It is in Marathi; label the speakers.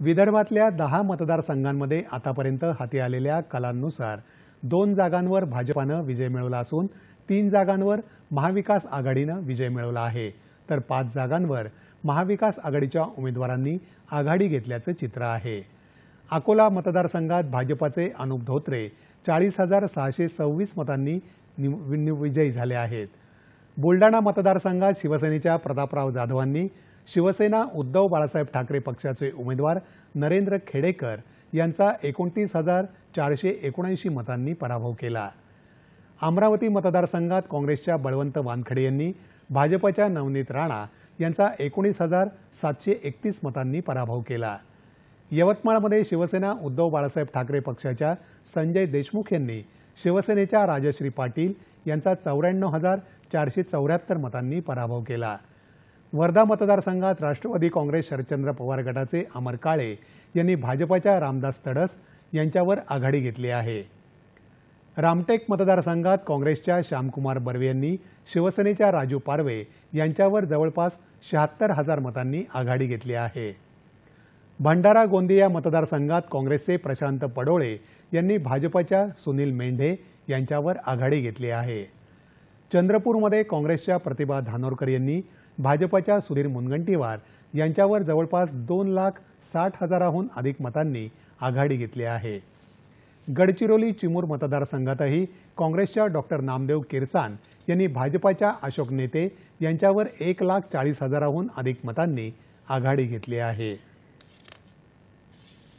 Speaker 1: विदर्भातल्या दहा मतदारसंघांमध्ये आतापर्यंत हाती आलेल्या कलांनुसार दोन जागांवर भाजपानं विजय मिळवला असून तीन जागांवर महाविकास आघाडीनं विजय मिळवला आहे. तर पाच जागांवर महाविकास आघाडीच्या उमेदवारांनी आघाडी घेतल्याचं चित्र आहे. अकोला मतदारसंघात भाजपाचे अनुप धोत्रे चाळीस हजार सहाशे सव्वीस मतांनी निव- विजयी झाले आहेत. बुलडाणा मतदारसंघात शिवसेनेच्या प्रतापराव जाधवांनी शिवसेना उद्धव बाळासाहेब ठाकरे पक्षाचे उमेदवार नरेंद्र खेडेकर यांचा एकोणतीस हजार चारशे एकोणऐंशी मतांनी पराभव केला. अमरावती मतदारसंघात काँग्रेसच्या बळवंत वानखडे यांनी भाजपच्या नवनीत राणा यांचा एकोणीस हजार सातशे एकतीस मतांनी पराभव केला. यवतमाळमध्ये शिवसेना उद्धव बाळासाहेब ठाकरे पक्षाच्या संजय देशमुख यांनी शिवसेनेच्या राजश्री पाटील यांचा चौऱ्याण्णव हजार चारशे चौऱ्याहत्तर मतांनी पराभव केला. वर्धा मतदारसंघात राष्ट्रवादी काँग्रेस शरदचंद्र पवार गटाचे अमर काळे यांनी भाजपाच्या रामदास तडस यांच्यावर आघाडी घेतली आहे. रामटेक मतदारसंघात काँग्रेसच्या श्यामकुमार बर्वे यांनी शिवसेनेच्या राजू पारवे यांच्यावर जवळपास शहात्तर हजार मतांनी आघाडी घेतली आहे. भंडारा गोंदिया मतदारसंघात काँग्रेसचे प्रशांत पडोळे यांनी भाजपाच्या सुनील मेंढे यांच्यावर आघाडी घेतली आहे. चंद्रपूरमध्ये काँग्रेसच्या प्रतिभा धानोरकर यांनी भाजपच्या सुधीर मुनगंटीवार यांच्यावर जवळपास दोन लाख साठ हजाराहून अधिक मतांनी आघाडी घेतली आहे. गडचिरोली चिमूर मतदारसंघातही काँग्रेसच्या डॉक्टर नामदेव किरसान यांनी भाजपाच्या अशोक नेते यांच्यावर एक लाख चाळीस हजाराहून अधिक मतांनी आघाडी घेतली आहे.